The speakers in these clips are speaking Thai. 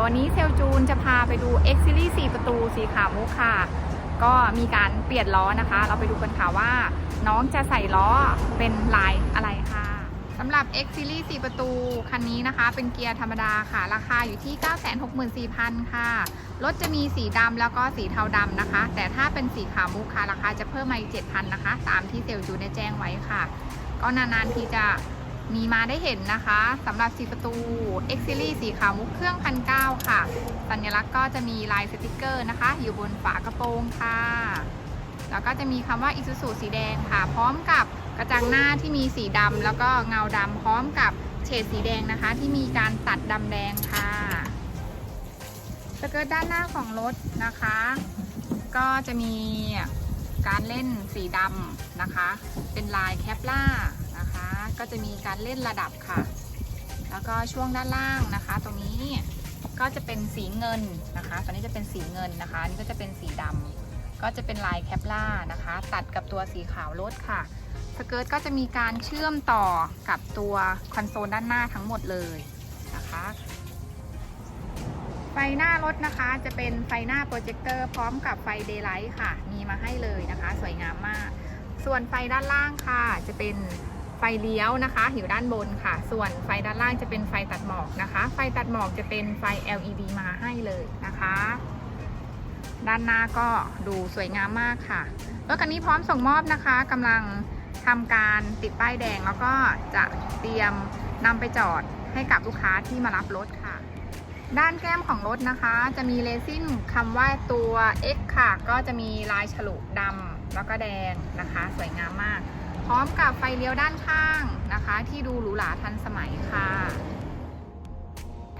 ยววันนี้เซลจูนจะพาไปดู X Series 4 ประตูสีขาวมุกค่ะ ก็มีการเปลี่ยนล้อนะคะ เราไปดูกันค่ะว่า น้องจะใส่ล้อเป็นลายอะไรค่ะสำหรับ X Series 4 ประตู คันนี้นะคะ เป็นเกียร์ธรรมดาค่ะ ราคาอยู่ที่ 964,000 ค่ะ รถจะมีสีดำแล้วก็สีเทาดำนะคะ แต่ถ้าเป็นสีขาวมุกค่ะ ราคาจะเพิ่มมาอีก7,000 นะคะ ตามที่เซลจูนได้แจ้งไว้ค่ะ ก็นานๆทีจะ มีมาได้เห็นนะคะสำหรับสีประตู X Series สีขาวมุกเครื่องพันเค่ะ สัญลักษณ์ก็จะมีลายสติกเกอร์นะคะ อยู่บนฝากระโปรงค่ะ แล้วก็จะมีคำว่า Isuzu สีแดงค่ะ พร้อมกับกระจังหน้าที่มีสีดำแล้วก็เงาดำพร้อมกับเฉดสีแดงนะคะ ที่มีการตัดดำแดงค่ะสเกิร์ตด้านหน้าของรถนะคะ ก็จะมีการเล่นสีดำนะคะ เป็นลายแคปล่า ก็จะมีการเล่นระดับค่ะ แล้วก็ช่วงด้านล่างนะคะ ตรงนี้ก็จะเป็นสีเงินนะคะ ตอนนี้จะเป็นสีเงินนะคะนี่ก็จะเป็นสีดำก็จะเป็นลายแคปล่านะคะ ตัดกับตัวสีขาวรถค่ะสเกิร์ตก็จะมีการเชื่อมต่อกับตัวคอนโซลด้านหน้าทั้งหมดเลยนะคะไฟหน้ารถนะคะจะเป็นไฟหน้าโปรเจคเตอร์พร้อมกับไฟเดย์ไลท์ค่ะ มีมาให้เลยนะคะ สวยงามมาก ส่วนไฟด้านล่างค่ะจะเป็น ไฟเลี้ยวนะคะ อยู่ด้านบนค่ะ ส่วนไฟด้านล่างจะเป็นไฟตัดหมอกนะคะ ไฟตัดหมอกจะเป็นไฟ LED มาให้เลยนะคะ ด้านหน้าก็ดูสวยงามมากค่ะรถคันนี้พร้อมส่งมอบนะคะกำลังทำการติดป้ายแดงแล้วก็จะเตรียมนำไปจอดให้กับลูกค้าที่มารับรถค่ะ ด้านแก้มของรถนะคะ จะมีเลซินคำว่าตัว X ค่ะ ก็จะมีลายฉลุดำแล้วก็แดงนะคะ สวยงามมาก ร้อมกับไฟเลี้ยวด้านข้างนะคะ ที่ดูหรูหราทันสมัยค่ะ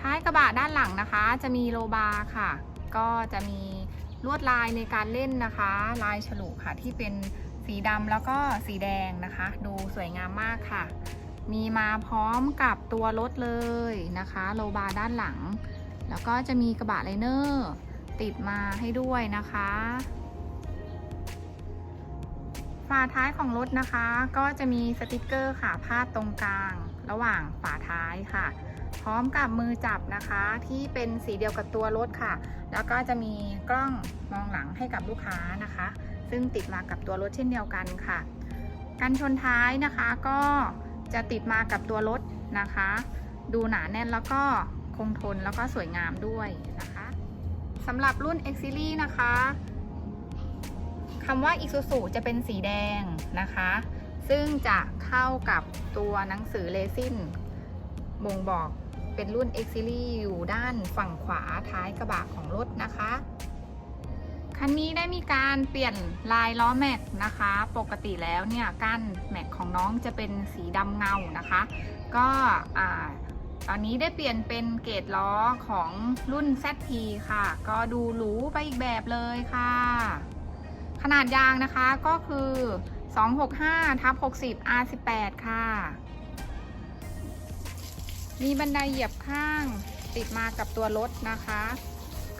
ท้ายกระบะด้านหลังนะคะ จะมีโลบาร์ค่ะ ก็จะมีลวดลายในการเล่นนะคะ ลายฉลุค่ะที่เป็นสีดำแล้วก็สีแดงนะคะ ดูสวยงามมากค่ะ มีมาพร้อมกับตัวรถเลยนะคะ โลบาร์ด้านหลัง แล้วก็จะมีกระบะไลเนอร์ ติดมาให้ด้วยนะคะ ฝาท้ายของรถนะคะ ก็จะมีสติกเกอร์ค่ะพาดตรงกลาง ระหว่างฝาท้ายค่ะ พร้อมกับมือจับนะคะ ที่เป็นสีเดียวกับตัวรถค่ะ แล้วก็จะมีกล้องมองหลังให้กับลูกค้านะคะ ซึ่งติดมากับตัวรถเช่นเดียวกันค่ะกันชนท้ายนะคะก็จะติดมากับตัวรถนะคะ ดูหนาแน่นแล้วก็คงทนแล้วก็สวยงามด้วยนะคะสำหรับรุ่น X Series นะคะ คำว่า Isuzu จะเป็นสีแดงนะคะ ซึ่งจะเข้ากับตัวหนังสือเลซินบ่งบอกเป็นรุ่น X Series อยู่ด้านฝั่งขวาท้ายกระบะของรถนะคะ คันนี้ได้มีการเปลี่ยนลายล้อแม็กนะคะ ปกติแล้วเนี่ยก้านแม็กของน้องจะเป็นสีดำเงานะคะ ก็อ่าตอนนี้ได้เปลี่ยนเป็นเกรดล้อของรุ่น ZP ค่ะ ก็ดูหรูไปอีกแบบเลยค่ะ ขนาดยางนะคะก็คือ 265ทับ60 R18 ค่ะ มีบันไดเหยียบข้างติดมากับตัวรถนะคะ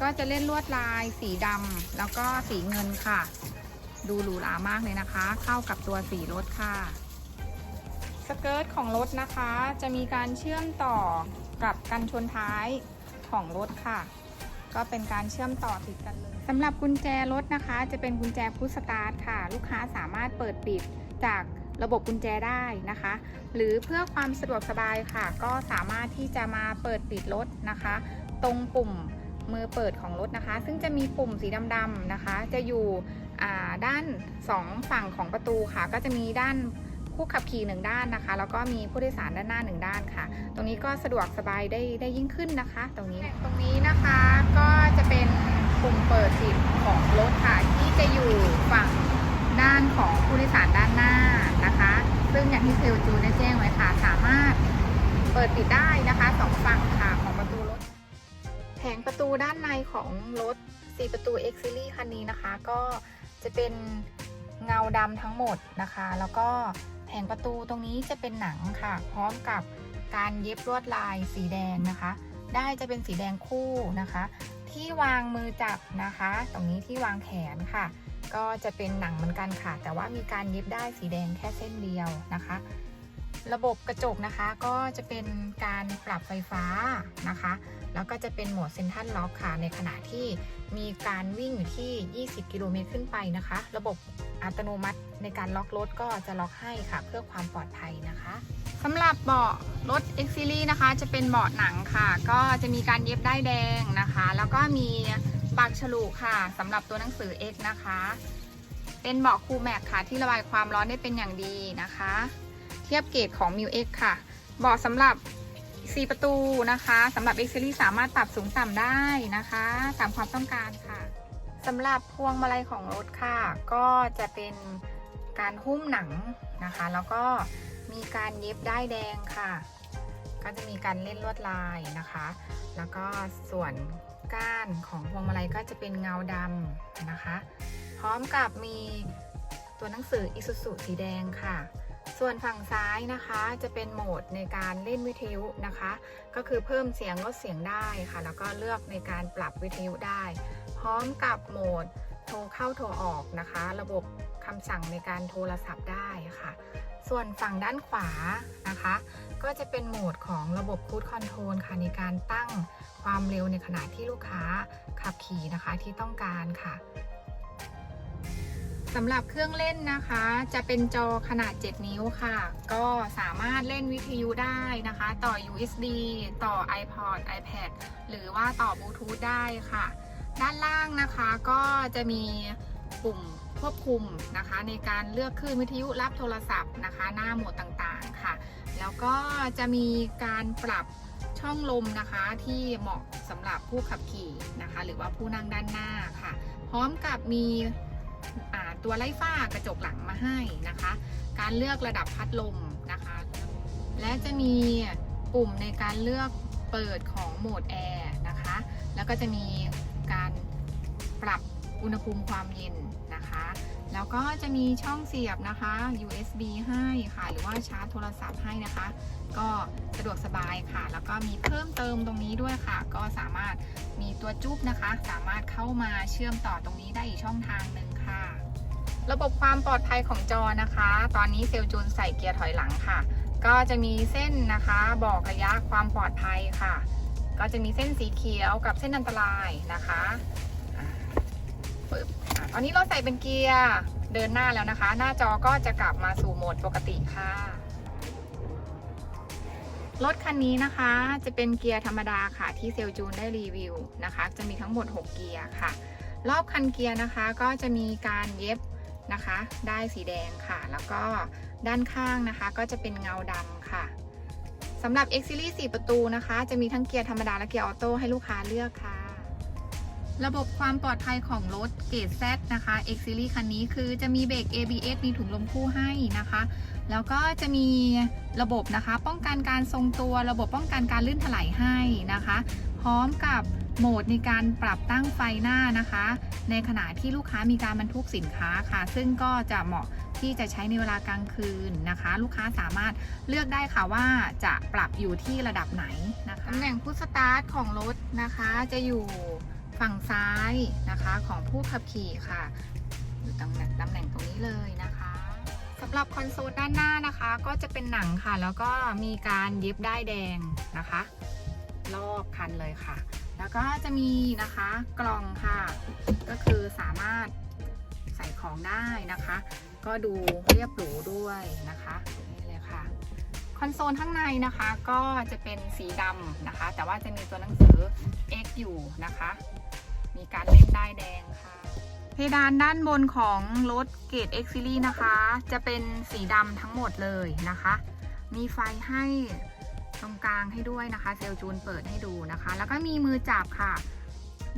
ก็จะเล่นลวดลายสีดำแล้วก็สีเงินค่ะ ดูหรูหรามากเลยนะคะ เข้ากับตัวสีรถค่ะ สเกิร์ตของรถนะคะ จะมีการเชื่อมต่อกับกันชนท้ายของรถค่ะ ก็เป็นการเชื่อมต่อติดกันเลยสำหรับกุญแจรถนะคะ จะเป็นกุญแจพุชสตาร์ทค่ะ ลูกค้าสามารถเปิดปิดจากระบบกุญแจได้นะคะ หรือเพื่อความสะดวกสบายค่ะ ก็สามารถที่จะมาเปิดปิดรถนะคะ ตรงปุ่มมือเปิดของรถนะคะ ซึ่งจะมีปุ่มสีดำๆนะคะ จะอยู่ด้านสองฝั่งของประตูค่ะ ก็จะมีด้าน ผู้ขับขี่หนึ่งด้านนะคะ แล้วก็มีผู้โดยสารด้านหน้าหนึ่งด้านค่ะ ตรงนี้ก็สะดวกสบายได้ได้ยิ่งขึ้นนะคะ ตรงนี้ตรงนี้นะคะก็จะเป็นปุ่มเปิดปิดของรถค่ะที่จะอยู่ฝั่งด้านของผู้โดยสารด้านหน้านะคะ ซึ่งอย่างที่เซลจูได้แจ้งไว้ค่ะสามารถเปิดปิดได้นะคะสองฝั่งค่ะของประตูรถ แผงประตูด้านในของรถ4ประตู X Series คันนี้นะคะ ก็จะเป็นเงาดำทั้งหมดนะคะ แล้วก็ แผงประตูตรงนี้จะเป็นหนังค่ะ พร้อมกับการเย็บลวดลายสีแดงนะคะ ได้จะเป็นสีแดงคู่นะคะ ที่วางมือจับนะคะ ตรงนี้ที่วางแขนค่ะ ก็จะเป็นหนังเหมือนกันค่ะ แต่ว่ามีการเย็บได้สีแดงแค่เส้นเดียวนะคะ ระบบกระจกนะคะก็จะเป็นการปรับไฟฟ้านะคะ แล้วก็จะเป็นโหมดเซนทันล็อกค่ะในขณะที่มีการวิ่งอยู่ที่ 20 กิโลเมตรขึ้นไปนะคะ ระบบ อัตโนมัติในการล็อกรถก็จะล็อกให้ค่ะเพื่อความปลอดภัยนะคะสำหรับเบาะรถ X Series นะคะ จะเป็นเบาะหนังค่ะ ก็จะมีการเย็บได้แดงนะคะ แล้วก็มีปากฉลุค่ะสำหรับตัวหนังสือ X นะคะ เป็นเบาะคูแม็กค่ะที่ระบายความร้อนได้เป็นอย่างดีนะคะ เทียบเกรดของ m ิ X ค่ะเบาะสำหรับ 4 ประตูนะคะสำหรับ X Series สามารถปรับสูงต่ำได้นะคะ ตามความต้องการค่ะ สำหรับพวงมาลัยของรถค่ะ ก็จะเป็นการหุ้มหนังนะคะ แล้วก็มีการเย็บได้ายแดงค่ะ ก็จะมีการเล่นลวดลายนะคะ แล้วก็ส่วนก้านของพวงมาลัยก็จะเป็นเงาดำนะคะ พร้อมกับมีตัวหนังสือ Isuzu สีแดงค่ะ ส่วนฝั่งซ้ายนะคะจะเป็นโหมดในการเล่นวิทยุนะคะ ก็คือเพิ่มเสียงลดเสียงได้ค่ะ แล้วก็เลือกในการปรับวิทยุได้ พร้อมกับโหมดโทรเข้าโทรออกนะคะ ระบบคำสั่งในการโทรศัพท์ได้ค่ะ ส่วนฝั่งด้านขวานะคะ ก็จะเป็นโหมดของระบบคูดคอนโทรลค่ะในการตั้งความเร็วในขณะที่ลูกค้าขับขี่นะคะที่ต้องการค่ะสำหรับเครื่องเล่นนะคะ จะเป็นจอขนาด 7 นิ้วค่ะ ก็สามารถเล่นวิทยุได้นะคะ ต่อ USB ต่อ iPod iPad หรือว่าต่อบลูทูธได้ค่ะ ด้านล่างนะคะก็จะมีปุ่มควบคุมนะคะ ในการเลือกคลื่นวิทยุรับโทรศัพท์นะคะ หน้าโหมดต่างๆค่ะ แล้วก็จะมีการปรับช่องลมนะคะที่เหมาะสำหรับผู้ขับขี่นะคะ หรือว่าผู้นั่งด้านหน้าค่ะ พร้อมกับมีตัวไล่ฝ้ากระจกหลังมาให้นะคะ การเลือกระดับพัดลมนะคะ และจะมีปุ่มในการเลือกเปิดของโหมดแอร์นะคะ แล้วก็จะมี ปรับอุณหภูมิความเย็นนะคะ แล้วก็จะมีช่องเสียบนะคะ USB ให้ค่ะ หรือว่าชาร์จโทรศัพท์ให้นะคะ ก็สะดวกสบายค่ะ แล้วก็มีเพิ่มเติมตรงนี้ด้วยค่ะ ก็สามารถมีตัวจุ๊บนะคะ สามารถเข้ามาเชื่อมต่อตรงนี้ได้อีกช่องทางหนึ่งค่ะ ระบบความปลอดภัยของจอนะคะ ตอนนี้เซลจูนใส่เกียร์ถอยหลังค่ะ ก็จะมีเส้นนะคะบอกระยะความปลอดภัยค่ะ ก็จะมีเส้นสีเขียวกับเส้นอันตรายนะคะ ปึ๊บอ่าตอนนี้เราใส่เป็นเกียร์เดินหน้าแล้วนะคะ หน้าจอก็จะกลับมาสู่โหมดปกติค่ะ รถคันนี้นะคะจะเป็นเกียร์ธรรมดาค่ะที่เซลจูนได้รีวิวนะคะ จะมีทั้งหมด 6 เกียร์ค่ะ รอบคันเกียร์นะคะก็จะมีการเย็บนะคะ ได้สีแดงค่ะ แล้วก็ด้านข้างนะคะ ก็จะเป็นเงาดำค่ะสำหรับ X Series 4 ประตูนะคะ จะมีทั้งเกียร์ธรรมดาและเกียร์ออโต้ให้ลูกค้าเลือกค่ะ ระบบความปลอดภัยของรถเกรด Z นะคะ X Series คันนี้คือจะมีเบรก ABS มีถุงลมคู่ให้นะคะ แล้วก็จะมีระบบนะคะ ป้องกันการทรงตัว ระบบป้องกันการลื่นถลายให้นะคะ พร้อมกับโหมดในการปรับตั้งไฟหน้านะคะ ในขณะที่ลูกค้ามีการบรรทุกสินค้าค่ะ ซึ่งก็จะเหมาะที่จะใช้ในเวลากลางคืนนะคะ ลูกค้าสามารถเลือกได้ค่ะว่าจะปรับอยู่ที่ระดับไหนนะคะตำแหน่งพุทสตาร์ทของรถนะคะจะอยู่ ฝั่งซ้ายนะคะของผู้ขับขี่ค่ะ อยู่ตำแหน่งตำแหน่งตรงนี้เลยนะคะสำหรับคอนโซลด้านหน้านะคะ ก็จะเป็นหนังค่ะ แล้วก็มีการเย็บได้ายแดงนะคะรอบคันเลยค่ะ แล้วก็จะมีนะคะกล่องค่ะ ก็คือสามารถใส่ของได้นะคะ ก็ดูเรียบหรูด้วยนะคะนี่เลยค่ะคอนโซลข้างในนะคะ ก็จะเป็นสีดำนะคะ แต่ว่าจะมีตัวหนังสือ X อยู่นะคะ มีการเล่นได้ายแดงค่ะ เพดานด้านบนของรถเกรด X Series นะคะ จะเป็นสีดำทั้งหมดเลยนะคะ มีไฟให้ตรงกลางให้ด้วยนะคะ เซลลจูนเปิดให้ดูนะคะ แล้วก็มีมือจับค่ะ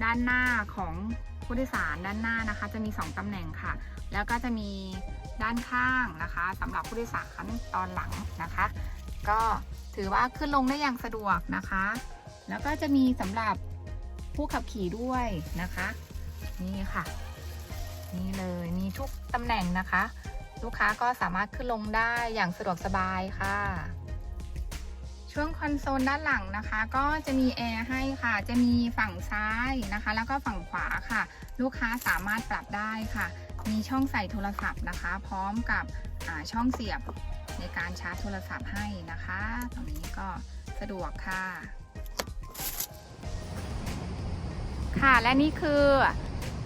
ด้านหน้าของผู้โดยสารด้านหน้านะคะ จะมี 2 ตำแหน่งค่ะ แล้วก็จะมีด้านข้างนะคะสำหรับผู้โดยสารตอนหลังนะคะ ก็ถือว่าขึ้นลงได้อย่างสะดวกนะคะ แล้วก็จะมีสำหรับ ผู้ขับขี่ด้วยนะคะ นี่ค่ะ นี่เลยมีทุกตำแหน่งนะคะ ลูกค้าก็สามารถขึ้นลงได้อย่างสะดวกสบายค่ะ ช่วงคอนโซลด้านหลังนะคะ ก็จะมีแอร์ให้ค่ะ จะมีฝั่งซ้ายนะคะ แล้วก็ฝั่งขวาค่ะ ลูกค้าสามารถปรับได้ค่ะ มีช่องใส่โทรศัพท์นะคะ พร้อมกับช่องเสียบในการชาร์จโทรศัพท์ให้นะคะ ตรงนี้ก็สะดวกค่ะ ค่ะ และนี่คือ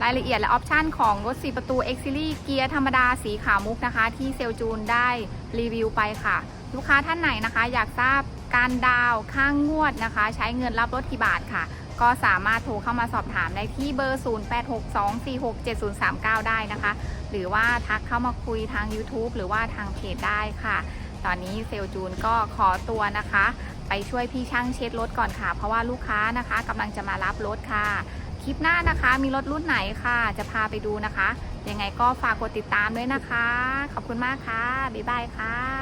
รายละเอียดและออปชันของรถ 4 ประตู X Series เกียร์ธรรมดาสีขาวมุกนะคะ ที่เซลจูนได้รีวิวไปค่ะ ลูกค้าท่านไหนนะคะ อยากทราบการดาวข้างงวดนะคะ ใช้เงินรับรถกี่บาทค่ะ ก็สามารถโทรเข้ามาสอบถามได้ที่เบอร์ 0862467039 ได้นะคะ หรือว่าทักเข้ามาคุยทาง YouTube หรือว่าทางเพจได้ค่ะ ตอนนี้เซลจูนก็ขอตัวนะคะ ไปช่วยพี่ช่างเช็ดรถก่อนค่ะ เพราะว่าลูกค้านะคะกำลังจะมารับรถค่ะ คลิปหน้านะคะมีรถรุ่นไหนค่ะ จะพาไปดูนะคะ ยังไงก็ฝากกดติดตามด้วยนะคะ ขอบคุณมากค่ะ บ๊ายบายค่ะ